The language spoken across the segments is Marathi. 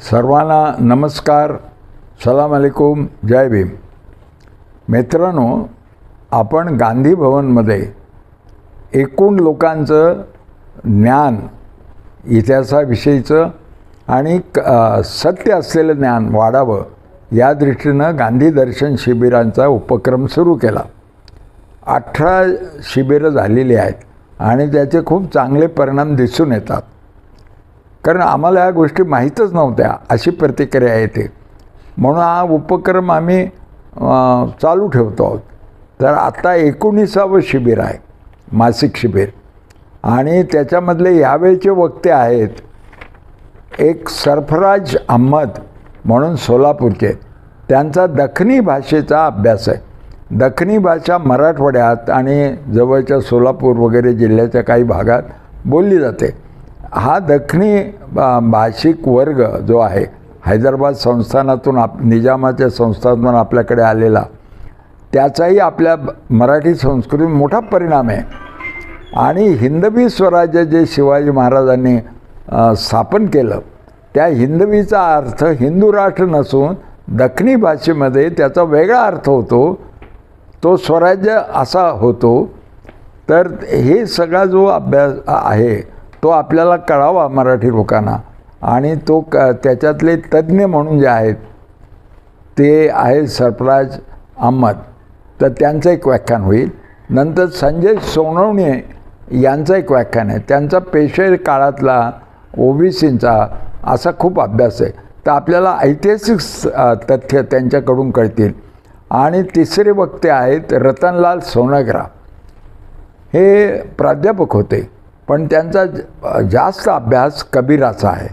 सर्वांना नमस्कार सलाम अलेकुम जय भीम. मित्रांनो आपण गांधी भवनमध्ये एकूण लोकांचं ज्ञान इतिहासाविषयीचं आणि क- सत्य असलेलं ज्ञान वाढावं या दृष्टीनं गांधी दर्शन शिबिरांचा उपक्रम सुरू केला. अठरा शिबिरं झालेली आहेत आणि त्याचे खूप चांगले परिणाम दिसून येतात. कारण आम्हाला या गोष्टी माहीतच नव्हत्या अशी प्रतिक्रिया येते. म्हणून हा उपक्रम आम्ही चालू ठेवतो आहोत. तर आत्ता एकोणीसावं शिबिर आहे मासिक शिबिर. आणि त्याच्यामधले यावेळचे वक्ते आहेत एक सरफराज अहमद म्हणून सोलापूरचे. त्यांचा दखनी भाषेचा अभ्यास आहे. दखनी भाषा मराठवाड्यात आणि जवळच्या सोलापूर वगैरे जिल्ह्याच्या काही भागात बोलली जाते. हा दखनी भा- भाषिक वर्ग जो आहे हैदराबाद संस्थानातून आप निजामाच्या संस्थानातून आपल्याकडे आलेला त्याचाही आपल्या मराठी संस्कृतीत मोठा परिणाम आहे. आणि हिंदवी स्वराज्य जे शिवाजी महाराजांनी स्थापन केलं त्या हिंदवीचा अर्थ हिंदू राष्ट्र नसून दखनी भाषेमध्ये त्याचा वेगळा अर्थ होतो तो स्वराज्य असा होतो. तर हे सगळा जो अभ्यास आहे तो आपल्याला कळावा मराठी लोकांना. आणि तो क त्याच्यातले तज्ज्ञ म्हणून जे आहेत ते आहे सरफराज अहमद. तर त्यांचं एक व्याख्यान होईल. नंतर संजय सोनवणे यांचं एक व्याख्यान आहे. त्यांचा पेशवे काळातला ओबीसींचा असा खूप अभ्यास आहे. तर आपल्याला ऐतिहासिक तथ्य त्यांच्याकडून कळतील. आणि तिसरे वक्ते आहेत रतनलाल सोनग्रा. हे प्राध्यापक होते. पण त्यांचा जास्त अभ्यास कबीराचा आहे.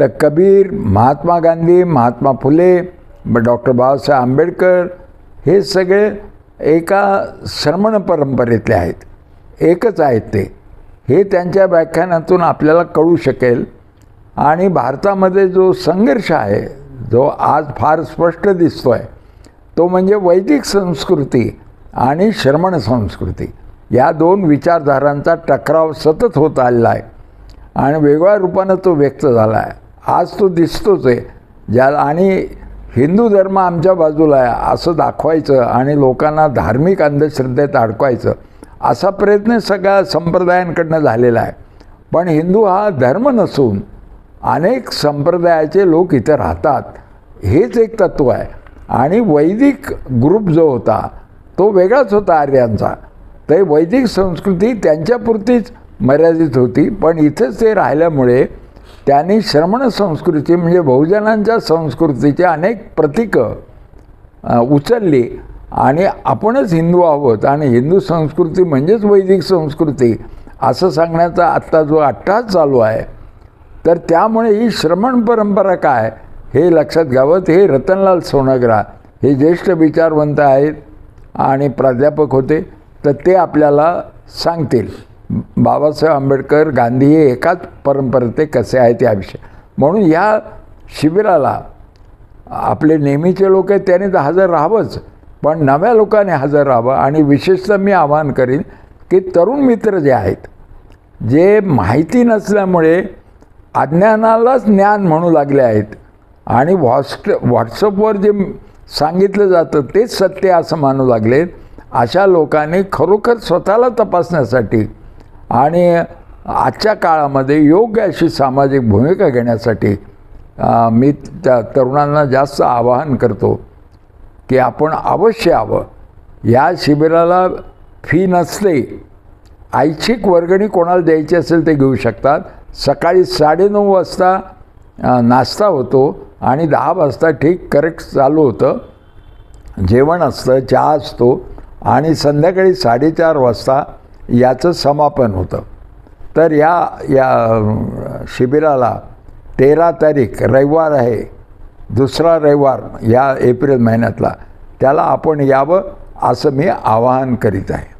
तर कबीर महात्मा गांधी महात्मा फुले डॉक्टर बाबासाहेब आंबेडकर हे सगळे एका श्रमण परंपरेतले आहेत. एकच आहेत ते. हे त्यांच्या व्याख्यानातून आपल्याला कळू शकेल. आणि भारतामध्ये जो संघर्ष आहे जो आज फार स्पष्ट दिसतो आहे तो म्हणजे वैदिक संस्कृती आणि श्रमण संस्कृती. या दोन विचारधारांचा टकराव सतत होत आलेला आहे. आणि वेगळ्या रूपानं तो व्यक्त झाला आहे. आज तो दिसतोच आहे. ज्या आणि हिंदू धर्म आमच्या बाजूला आहे असं दाखवायचं आणि लोकांना धार्मिक अंधश्रद्धेत अडकवायचं असा प्रयत्न सगळ्या संप्रदायांकडनं झालेला आहे. पण हिंदू हा धर्म नसून अनेक संप्रदायाचे लोक इथं राहतात. हेच एक तत्त्व आहे. आणि वैदिक ग्रुप जो होता तो वेगळाच होता आर्यांचा. तर वैदिक संस्कृती त्यांच्यापुरतीच मर्यादित होती पण इथेच ते राहिल्यामुळे त्यांनी श्रमण संस्कृती म्हणजे बहुजनांच्या संस्कृतीचे अनेक प्रतीकं उचलली आणि आपणच हिंदू आहोत आणि हिंदू संस्कृती म्हणजेच वैदिक संस्कृती असं सांगण्याचा आत्ता जो अट्टास चालू आहे. तर त्यामुळे ही श्रमण परंपरा काय हे लक्षात घ्यावं. हे रतनलाल सोनग्रा हे ज्येष्ठ विचारवंत आहेत आणि प्राध्यापक होते. तर ते आपल्याला सांगतील. बाबासाहेब आंबेडकर गांधी हे एकाच परंपरेचे कसे आहेत याविषयी म्हणून या शिबिराला आपले नेहमीचे लोक आहेत त्याने तर हजर राहावंच. पण नव्या लोकांनी हजर राहावं आणि विशेषतः मी आवाहन करीन की तरुण मित्र जे आहेत जे माहिती नसल्यामुळे अज्ञानालाच ज्ञान म्हणू लागले आहेत आणि व्हॉट्स व्हॉट्सअपवर जे सांगितलं जातं तेच सत्य असं मानू लागले अशा लोकांनी खरोखर स्वतःला तपासण्यासाठी आणि आजच्या काळामध्ये योग्य अशी सामाजिक भूमिका घेण्यासाठी मी त्या तरुणांना जास्त आवाहन करतो की आपण अवश्य यावं. या शिबिराला फी नसते ऐच्छिक वर्गणी कोणाला द्यायची असेल ते घेऊ शकतात. सकाळी साडेनऊ वाजता नाश्ता होतो आणि दहा वाजता ठीक करेक्ट चालू होतं. जेवण असतं चहा असतो. आणि संध्याकाळी साडेचार वाजता याचं समापन होतं. तर या या शिबिराला तेरा तारीख रविवार आहे दुसरा रविवार या एप्रिल महिन्यातला त्याला आपण यावं असं मी आवाहन करीत आहे.